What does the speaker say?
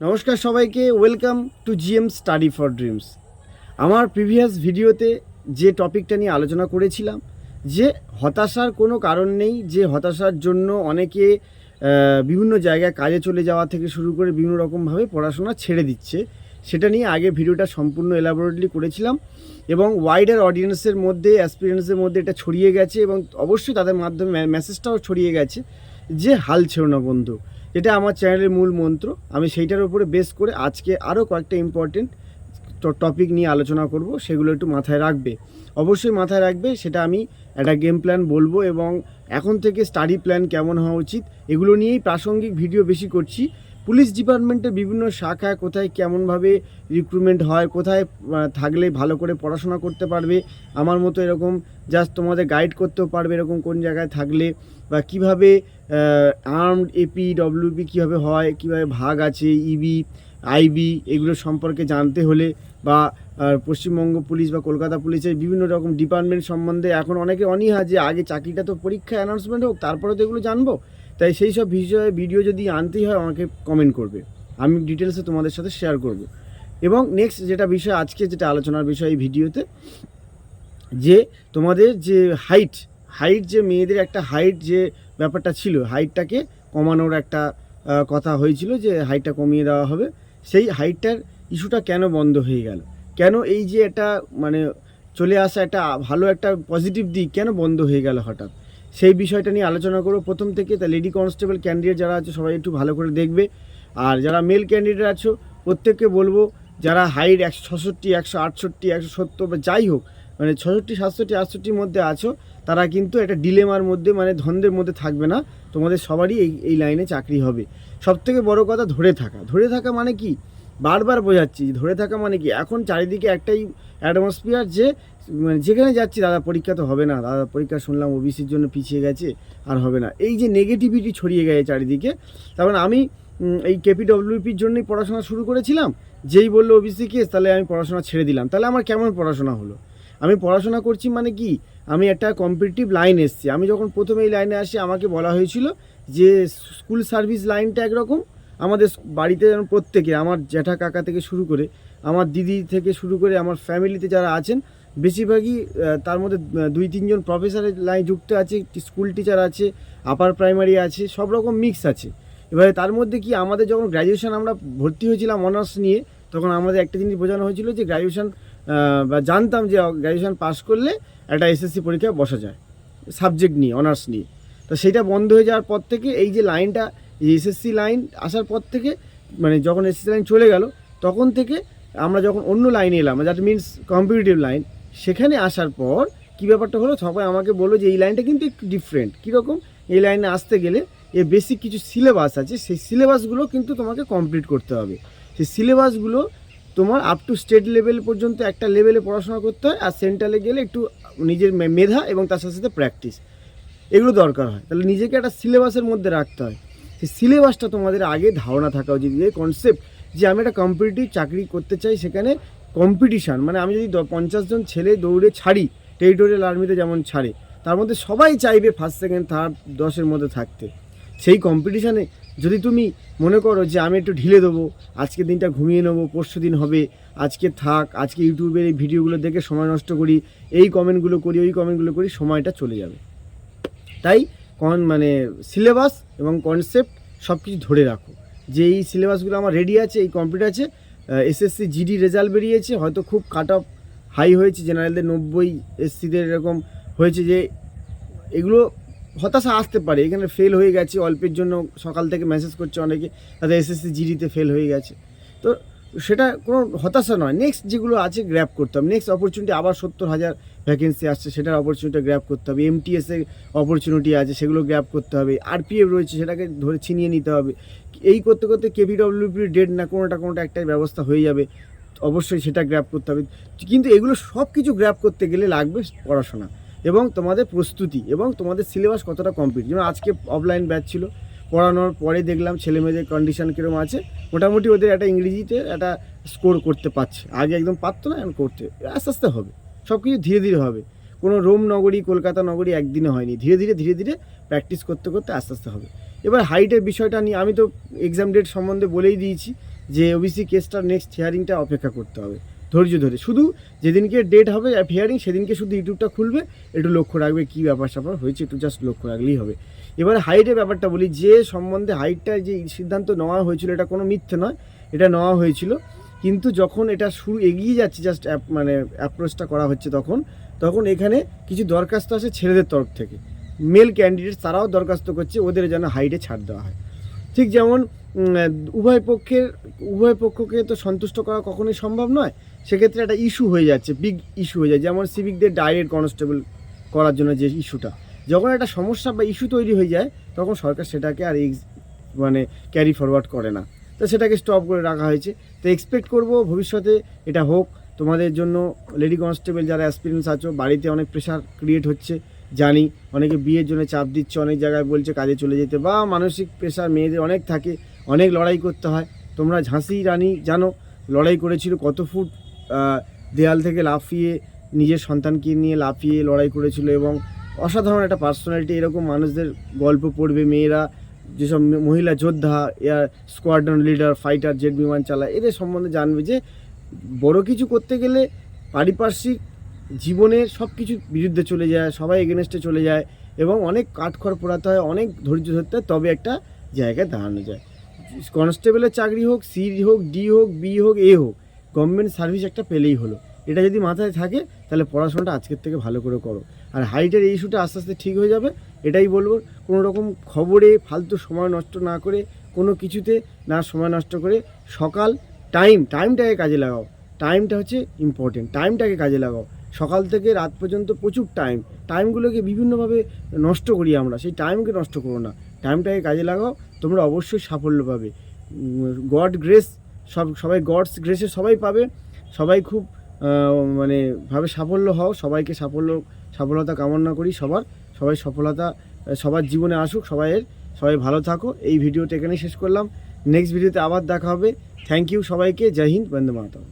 নমস্কার সবাইকে welcome to GM study for dreams আমার প্রিভিয়াস ভিডিওতে যে টপিকটা নিয়ে আলোচনা করেছিলাম, যে হতাশার কোনো কারণ নেই, যে হতাশার জন্য অনেকে বিভিন্ন জায়গায় কাজে চলে যাওয়া থেকে শুরু করে বিভিন্ন রকমভাবে পড়াশোনা ছেড়ে দিচ্ছে, সেটা নিয়ে আগে ভিডিওটা সম্পূর্ণ এলাবোরেটলি করেছিলাম এবং ওয়াইডার অডিয়েন্সের মধ্যে অ্যাসপিরিয়েন্সের মধ্যে এটা ছড়িয়ে গেছে এবং অবশ্যই তাদের মাধ্যমে মেসেজটাও ছড়িয়ে গেছে যে হাল ছেড়ো না বন্ধু। এটা আমার চ্যানেলের মূল মন্ত্র। আমি সেইটার উপরে বেস করে আজকে আরও কয়েকটা ইম্পর্টেন্ট টপিক নিয়ে আলোচনা করব, সেগুলো একটু মাথায় রাখবে। অবশ্যই মাথায় রাখবে, সেটা আমি একটা গেম প্ল্যান বলব এবং এখন থেকে স্টাডি প্ল্যান কেমন হওয়া উচিত, এগুলো নিয়েই প্রাসঙ্গিক ভিডিও বেশি করছি। পুলিশ ডিপার্টমেন্টের বিভিন্ন শাখায় কোথায় কেমনভাবে রিক্রুটমেন্ট হয়, কোথায় থাকলে ভালো করে পড়াশোনা করতে পারবে, আমার মতো এরকম জাস্ট তোমাদের গাইড করতেও পারবে এরকম কোন জায়গায় থাকলে বা কীভাবে আর্মড এপি ডব্লিউপি কীভাবে হয়, কীভাবে ভাগ আছে ইবি আইবি এগুলো সম্পর্কে জানতে হলে বা পশ্চিমবঙ্গ পুলিশ বা কলকাতা পুলিশের বিভিন্ন রকম ডিপার্টমেন্ট সম্বন্ধে এখন অনেকে অনীহা যে আগে চাকরিটা তো পরীক্ষা অ্যানাউন্সমেন্ট হোক, তারপরে তো এগুলো জানব। তাই সেই সব বিষয়ে ভিডিও যদি আনতেই হয়, আমাকে কমেন্ট করবে। আমি ডিটেলসে তোমাদের সাথে শেয়ার করব। এবং নেক্সট যেটা বিষয়, আজকে যেটা আলোচনার বিষয় এই ভিডিওতে যে তোমাদের যে হাইট হাইট যে মেয়েদের একটা হাইট যে ব্যাপারটা ছিল হাইটটাকে কমানোর একটা কথা হয়েছিল যে হাইটটা কমিয়ে দেওয়া হবে। সেই হাইটটার ইস্যুটা কেন বন্ধ হয়ে গেল? কেন এই যে একটা মানে চলে আসা একটা ভালো একটা পজিটিভ দিক কেন বন্ধ হয়ে গেল হঠাৎ? সেই বিষয়টা নিয়ে আলোচনা করব। প্রথম থেকে তা লেডি কনস্টেবল ক্যান্ডিডেট যারা আছে, সবাই একটু ভালো করে দেখবে। আর যারা মেল ক্যান্ডিডেট আছো, প্রত্যেককে বলব, যারা হাইট একশো ছষট্টি, একশো আটষট্টি, একশো সত্তর বা যাই হোক মানে ছষট্টি, সাতষট্টি, আটষট্টির মধ্যে আছো, তারা কিন্তু একটা ডিলেমার মধ্যে মানে ধন্দের মধ্যে থাকবে না। তোমাদের সবারই এই এই লাইনে চাকরি হবে। সব থেকে বড় কথা ধরে থাকা। ধরে থাকা মানে কি? বারবার বোঝাচ্ছি, ধরে থাকা মানে কি? এখন চারিদিকে একটাই অ্যাটমসফিয়ার যে মানে যেখানে যাচ্ছি দাদা পরীক্ষা তো হবে না, দাদা পরীক্ষা শুনলাম ওবিসির জন্য পিছিয়ে গেছে, আর হবে না। এই যে নেগেটিভিটি ছড়িয়ে গেছে চারিদিকে, তার মানে আমি এই কেপিডব্লিউপির জন্যই পড়াশোনা শুরু করেছিলাম, যেই বলল ওবিসি কেস তাহলে আমি পড়াশোনা ছেড়ে দিলাম। তাহলে আমার কেমন পড়াশোনা হলো? আমি পড়াশোনা করছি মানে কি? আমি একটা কম্পিটিটিভ লাইন এসছি। আমি যখন প্রথমে এই লাইনে আসি, আমাকে বলা হয়েছিল যে, স্কুল সার্ভিস লাইনটা একরকম আমাদের বাড়িতে যেন প্রত্যেকে, আমার জ্যাঠা কাকা থেকে শুরু করে, আমার দিদি থেকে শুরু করে, আমার ফ্যামিলিতে যারা আছেন, বেশিরভাগই তার মধ্যে দুই তিনজন প্রফেসরের লাইন যুক্ত আছে স্কুল টিচার আছে আপার প্রাইমারি আছে, সব রকম মিক্স আছে। এবারে তার মধ্যে কি আমাদের যখন গ্র্যাজুয়েশন আমরা ভর্তি হয়েছিলাম অনার্স নিয়ে, তখন আমাদের একটা জিনিস বোঝানো হয়েছিল যে গ্র্যাজুয়েশন বা জানতাম যে গ্র্যাজুয়েশন পাস করলে একটা এসএসসি পরীক্ষায় বসা যায় সাবজেক্ট নিয়ে অনার্স নিয়ে। তো সেটা বন্ধ হয়ে যাওয়ার পর থেকে এই যে লাইনটা এসএসসি লাইন আসার পর থেকে মানে যখন এসএসসি লাইন চলে গেল, তখন থেকে আমরা যখন অন্য লাইনে এলাম দ্যাট মিনস কম্পিটিটিভ লাইন সেখানে আসার পর কী ব্যাপারটা হলো? সবাই আমাকে বলল যে এই লাইনটা কিন্তু একটু ডিফারেন্ট কীরকম? এই লাইনে আসতে গেলে এর বেসিক কিছু সিলেবাস আছে, সেই সিলেবাসগুলো কিন্তু তোমাকে কমপ্লিট করতে হবে। সেই সিলেবাসগুলো তোমার আপ টু স্টেট লেভেল পর্যন্ত একটা লেভেলে পড়াশোনা করতে হয়, আর সেন্ট্রালে গেলে একটু নিজের মেধা এবং তার সাথে সাথে প্র্যাকটিস এগুলো দরকার হয়। তাহলে নিজেকে একটা সিলেবাসের মধ্যে রাখতে হয়। সেই সিলেবাসটা তোমাদের আগে ধারণা থাকা উচিত এই কনসেপ্ট যে আমি একটা কম্পিটিটিভ চাকরি করতে চাই সেখানে কম্পিটিশান মানে আমি যদি পঞ্চাশ জন ছেলে দৌড়ে ছাড়ি টেরিটোরিয়াল আর্মিতে যেমন ছাড়ে, তার মধ্যে সবাই চাইবে ফার্স্ট সেকেন্ড থার্ড দশের মধ্যে থাকতে। সেই কম্পিটিশানে যদি তুমি মনে করো যে আমি একটু ঢিলে দেবো, আজকে দিনটা ঘুমিয়ে নেব, পরশু দিন হবে, আজকে থাক, আজকে ইউটিউবের এই ভিডিওগুলো দেখে সময় নষ্ট করি, এই কমেন্টগুলো করি, ওই কমেন্টগুলো করি, সময়টা চলে যাবে। তাই কন মানে সিলেবাস এবং কনসেপ্ট সব কিছু ধরে রাখো। যে এই সিলেবাসগুলো আমার রেডি আছে, এই কমপ্লিট আছে এসএসসি জিডি রেজাল্ট বেরিয়েছে, হয়তো খুব কাট অফ হাই হয়েছে জেনারেলদের নব্বই এসসিদের এরকম হয়েছে যে এগুলো হতাশা আসতে পারে। এখানে ফেল হয়ে গেছে, অল্পের জন্য সকাল থেকে মেসেজ করছে অনেকে, তাদের এসএসসি জিডিতে ফেল হয়ে গেছে। তো সেটা কোনো হতাশা নয়। নেক্সট যেগুলো আছে গ্র্যাপ করতে হবে। নেক্সট অপরচুনিটি আবার সত্তর হাজার ভ্যাকেন্সি আসছে, সেটার অপরচুনিটি গ্র্যাপ করতে হবে। এমটিএসের অপরচুনিটি আছে, সেগুলো গ্র্যাপ করতে হবে। আরপিএফ রয়েছে, সেটাকে ধরে ছিনিয়ে নিতে হবে। এই করতে করতে কেপিডব্লিউপির ডেট না, কোনোটা কোনোটা একটাই ব্যবস্থা হয়ে যাবে। অবশ্যই সেটা গ্র্যাপ করতে হবে। কিন্তু এগুলো সব কিছু গ্র্যাপ করতে গেলে লাগবে পড়াশোনা এবং তোমাদের প্রস্তুতি এবং তোমাদের সিলেবাস কতটা কমপ্লিট যেমন আজকে অফলাইন ব্যাচ ছিল, পড়ানোর পরে দেখলাম ছেলে মেয়েদের কন্ডিশন কীরকম আছে। মোটামুটি ওদের একটা ইংরেজিতে একটা স্কোর করতে পারছে। আগে একদম পারতো না, এখন করতে আস্তে আস্তে হবে। সব কিছু ধীরে ধীরে হবে। কোনো রোম নগরী, কলকাতা নগরী একদিনে হয়নি। ধীরে ধীরে ধীরে ধীরে প্র্যাকটিস করতে করতে আস্তে আস্তে হবে। এবার হাইটের বিষয়টা নিয়ে আমি তো এক্সাম ডেট সম্বন্ধে বলেই দিয়েছি যে ওবিসি কেসটার নেক্সট হিয়ারিংটা অপেক্ষা করতে হবে। ধৈর্য ধরে। শুধু যেদিনকে ডেট হবে হিয়ারিং সেদিনকে শুধু ইউটিউবটা খুলবে, একটু লক্ষ্য রাখবে কী ব্যাপার স্যাপার হয়েছে, একটু জাস্ট লক্ষ্য রাখলেই হবে। এবার হাইটের ব্যাপারটা বলি, যে সম্বন্ধে হাইটটা যে সিদ্ধান্ত নেওয়া হয়েছিল, এটা কোনো মিথ্যে নয়, এটা নেওয়া হয়েছিল। কিন্তু যখন এটা শুরু এগিয়ে যাচ্ছে জাস্ট মানে অ্যাপ্রোচটা করা হচ্ছে তখন তখন এখানে কিছু দরখাস্ত আছে ছেলেদের তরফ থেকে। মেল ক্যান্ডিডেট তারাও দরখাস্ত করছে, ওদের যেন হাইটে ছাড় দেওয়া হয়। ঠিক যেমন উভয় পক্ষের, উভয় পক্ষকে তো সন্তুষ্ট করা কখনোই সম্ভব নয়, সেক্ষেত্রে একটা ইস্যু হয়ে যাচ্ছে বিগ ইস্যু হয়ে যায়। যেমন সিভিকদের ডাইরেক্ট কনস্টেবল করার জন্য যে ইস্যুটা যখন একটা সমস্যা বা ইস্যু তৈরি হয়ে যায়, তখন সরকার সেটাকে আর মানে ক্যারি ফরওয়ার্ড করে না। তো সেটাকে স্টপ করে রাখা হয়েছে। তো এক্সপেক্ট করব ভবিষ্যতে এটা হোক। তোমাদের জন্য লেডি কনস্টেবল যারা অ্যাসপিরেন্স আছো, বাড়িতে অনেক প্রেশার ক্রিয়েট হচ্ছে, জানি। অনেকে বিয়ের জন্য চাপ দিচ্ছে, অনেক জায়গায় বলছে কাজে চলে যেতে। বা মানসিক প্রেশার মেয়েদের অনেক থাকে, অনেক লড়াই করতে হয়। তোমরা ঝাঁসি রানী জানো, লড়াই করেছিল কত ফুট দেয়াল থেকে লাফিয়ে নিজের সন্তানকে নিয়ে লাফিয়ে লড়াই করেছিল এবং অসাধারণ একটা পার্সোনালিটি এরকম মানুষদের গল্প পড়বে মেয়েরা। যেসব মহিলা যোদ্ধা air squadron leader fighter jet বিমান চালায়, এদের সম্বন্ধে জানবে যে বড় কিছু করতে গেলে পারিপার্শ্বিক জীবনের সব কিছু বিরুদ্ধে চলে যায়, সবাই এগেনস্টে চলে যায় এবং অনেক কাঠখড় পোড়াতে হয়, অনেক ধৈর্য ধরতে হয়, তবে একটা জায়গায় দাঁড়ানো যায়। কনস্টেবলের চাকরি হোক সি হোক ডি হোক বি হোক এ হোক গভর্নমেন্ট সার্ভিস একটা পেলেই হলো। এটা যদি মাথায় থাকে, তাহলে পড়াশোনাটা আজকের থেকে ভালো করে করো। আর হাইটের এই ইস্যুটা আস্তে আস্তে ঠিক হয়ে যাবে এটাই বলব, কোনো রকম খবরে ফালতু সময় নষ্ট না করে, কোনো কিছুতে না সময় নষ্ট করে সকাল টাইম টাইমটাকে কাজে লাগাও। টাইমটা হচ্ছে ইম্পর্টেন্ট টাইমটাকে কাজে লাগাও। সকাল থেকে রাত পর্যন্ত প্রচুর টাইম টাইমগুলোকে বিভিন্নভাবে নষ্ট করি আমরা, সেই টাইমকে নষ্ট করো না। টাইমটাকে কাজে লাগাও, তোমরা অবশ্যই সাফল্য পাবে। গড গ্রেস সব, সবাই গডস গ্রেসে সবাই পাবে। সবাই খুব মানে ভাবে সাফল্য হও, সবাইকে সাফল্য সফলতা কামনা করি সবার। সবাই সফলতা, সবার জীবনে আসুক সবাইয়ের সবাই ভালো থাকো এই ভিডিওটা এখানেই শেষ করলাম। নেক্সট ভিডিওতে আবার দেখা হবে। থ্যাংক ইউ সবাইকে। জয় হিন্দ, বন্দে মাতরম।